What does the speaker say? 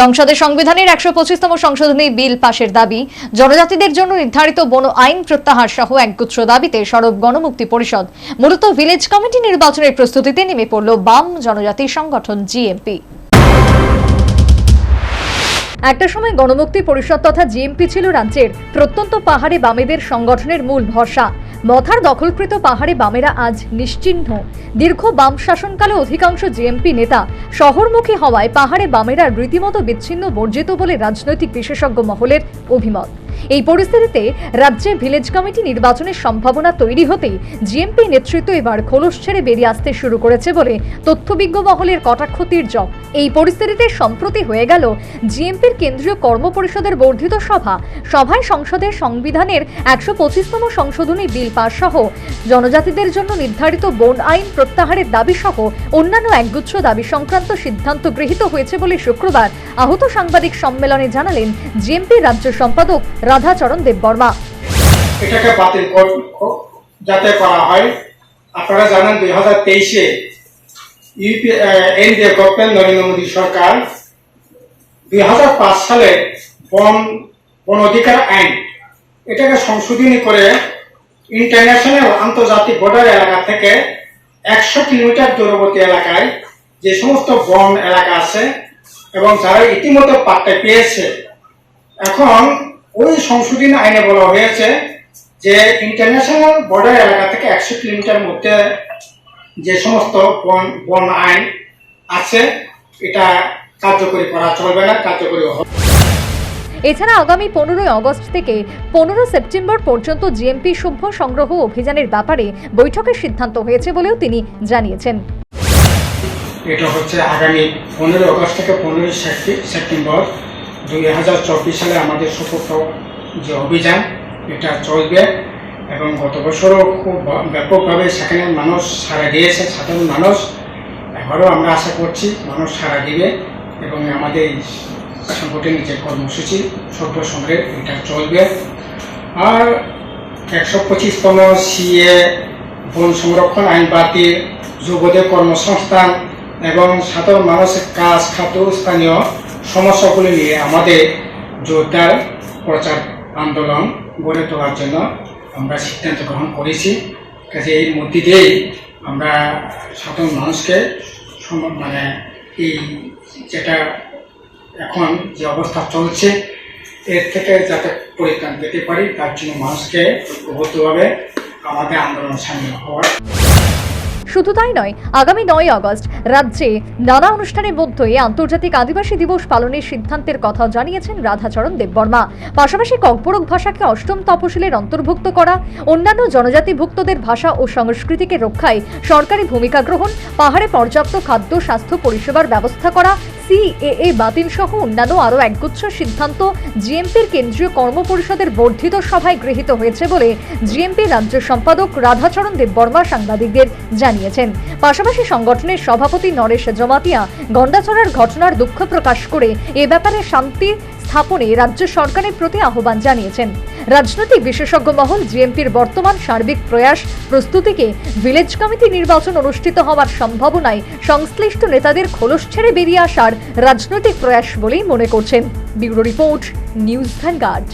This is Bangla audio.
সংসদে সংবিধানের একশো পঁচিশতম সংশোধনী বিল পাশের দাবি, জনজাতিদের জন্য নির্ধারিত বন আইন প্রত্যাহার সহ একগুচ্ছ দাবিতে সরব গণমুক্তি পরিষদ। মূলত ভিলেজ কমিটি নির্বাচনের প্রস্তুতিতে নেমে পড়ল বাম জনজাতি সংগঠন, জিএমপি। একটা সময় গণমুক্তি পরিষদ তথা জিএমপি ছিল রাজ্যের প্রত্যন্ত পাহাড়ে বামেদের সংগঠনের মূল ভরসা। মথার দখলকৃত পাহাড়ে বামেরা আজ নিশ্চিহ্ন। দীর্ঘ বাম শাসনকালে অধিকাংশ জিএমপি নেতা শহরমুখী হওয়ায় পাহাড়ে বামেরা রীতিমতো বিচ্ছিন্ন বর্জিত বলে রাজনৈতিক বিশেষজ্ঞ মহলের অভিমত। এই পরিস্থিতিতে রাজ্যে ভিলেজ কমিটি নির্বাচনের সম্ভাবনা তৈরি হতেই জিএমপি নেতৃত্ব এবার খোলস ছেড়ে বেরিয়ে আসতে শুরু করেছে বলে তথ্যবিজ্ঞ মহলের কটাক্ষ তীর্যক এই পরিস্থিতিতে সম্প্রতি হয়ে গেল জিএমপির কেন্দ্রীয় কর্ম পরিষদের বর্ধিত সভা। সভায় সংসদের সংবিধানের একশো পঁচিশতম সংশোধনী বিল পাশ সহ জনজাতিদের জন্য নির্ধারিত বন আইন প্রত্যাহারের দাবি সহ অন্যান্য একগুচ্ছ দাবি সংক্রান্ত সিদ্ধান্ত গৃহীত হয়েছে বলে শুক্রবার আহত সাংবাদিক সম্মেলনে জানালেন জিএমপি রাজ্য সম্পাদক রাধাচরণ দেববর্মা। এটাকে বাতিল যাতে করা হয়। আপনারা জানেন দুই হাজার তেইশে UP NDA, government, Narendra Modi সরকার দুই হাজার পাঁচ সালে বন বন অধিকার আইন, এটাকে সংশোধনী করে ইন্টারন্যাশনাল আন্তর্জাতিক বর্ডার এলাকা থেকে একশো কিলোমিটার দূরবর্তী এলাকায় যে সমস্ত বন এলাকা আছে, এবং যারা ইতিমধ্যে পাট্টা পেয়েছে, এখন ওই সংশোধনী আইনে বলা হয়েছে যে ইন্টারন্যাশনাল বর্ডার এলাকা থেকে একশো কিলোমিটার মধ্যে যে সমস্ত বন বন আইন আছে এটা কার্যকরী করা চলবে না কার্যকরী হবে এছাড়া আগামী পনেরোই আগস্ট থেকে পনেরো সেপ্টেম্বর পর্যন্ত জিএমপি সভ্য সংগ্রহ অভিযানের ব্যাপারে বৈঠকের সিদ্ধান্ত হয়েছে বলেও তিনি জানিয়েছেন। এটা হচ্ছে আগামী পনেরোই আগস্ট থেকে পনেরোই সেপ্টেম্বর দুই হাজার চব্বিশ সালে আমাদের সুপক্ষ যে অভিযান, এটা চলবে এবং গত বছরও খুব ব্যাপকভাবে সেখানে মানুষ সাড়া দিয়েছে, সাধারণ মানুষ। এবারও আমরা আশা করছি মানুষ সারা দিবে এবং আমাদের সংগঠনের যে কর্মসূচি সংগ্রহ এটা চলবে। আর একশো পঁচিশতম সিএ বন সংরক্ষণ আইন বাতিল, যুবদের কর্মসংস্থান এবং সাধারণ মানুষের কাজ, খাদ্য স্থানীয় সমস্যাগুলি নিয়ে আমাদের জোরদার প্রচার আন্দোলন গড়ে তোলার জন্য আমরা সিদ্ধান্ত গ্রহণ করেছি। কাজে এর মধ্যে দিয়েই আমরা সাধারণ মানুষকে মানে এই যেটা এখন যে অবস্থা চলছে, এর থেকে যাতে পরিত্রাণ পেতে পারি, তার জন্য মানুষকে ঐক্যবদ্ধভাবে আমাদের আন্দোলন সামিল হওয়ার শুধু তাই নয়, আগামী নয় আগস্ট রাজ্যে নানা অনুষ্ঠানের মধ্যে আন্তর্জাতিক আদিবাসী দিবস পালনের সিদ্ধান্তের কথা জানিয়েছেন রাধাচরণ দেববর্মা। পাশাপাশি ককবরক ভাষাকে অষ্টম তপশিলের অন্তর্ভুক্ত করা, অন্যান্য জনজাতিভুক্তদের ভাষা ও সংস্কৃতিকে রক্ষায় সরকারি ভূমিকা গ্রহণ, পাহাড়ে পর্যাপ্ত খাদ্য, স্বাস্থ্য পরিষেবার ব্যবস্থা করা সিএএ বাতিল সহ অন্যান্য আরও একগুচ্ছ সিদ্ধান্ত জিএমপির কেন্দ্রীয় কর্মপরিষদের বর্ধিত সভায় গৃহীত হয়েছে বলে জিএমপি রাজ্য সম্পাদক রাধাচরণ দেববর্মা সাংবাদিকদের জানিয়েছেন। পাশাপাশি সংগঠনের সভাপতি নরেশ জমাতিয়া গন্ডাছড়ার ঘটনার দুঃখ প্রকাশ করে এ ব্যাপারে শান্তি স্থাপনে রাজ্য সরকারের প্রতি আহ্বান জানিয়েছেন। রাজনৈতিক বিশেষজ্ঞ মহল জিএমপির বর্তমান সার্বিক প্রয়াস, প্রস্তুতিকে ভিলেজ কমিটি নির্বাচন অনুষ্ঠিত হওয়ার সম্ভাবনায় সংশ্লিষ্ট নেতাদের খোলস ছেড়ে বেরিয়ে আসার রাজনৈতিক প্রয়াস বলেই মনে করছেন। Bureau report, news Vanguard.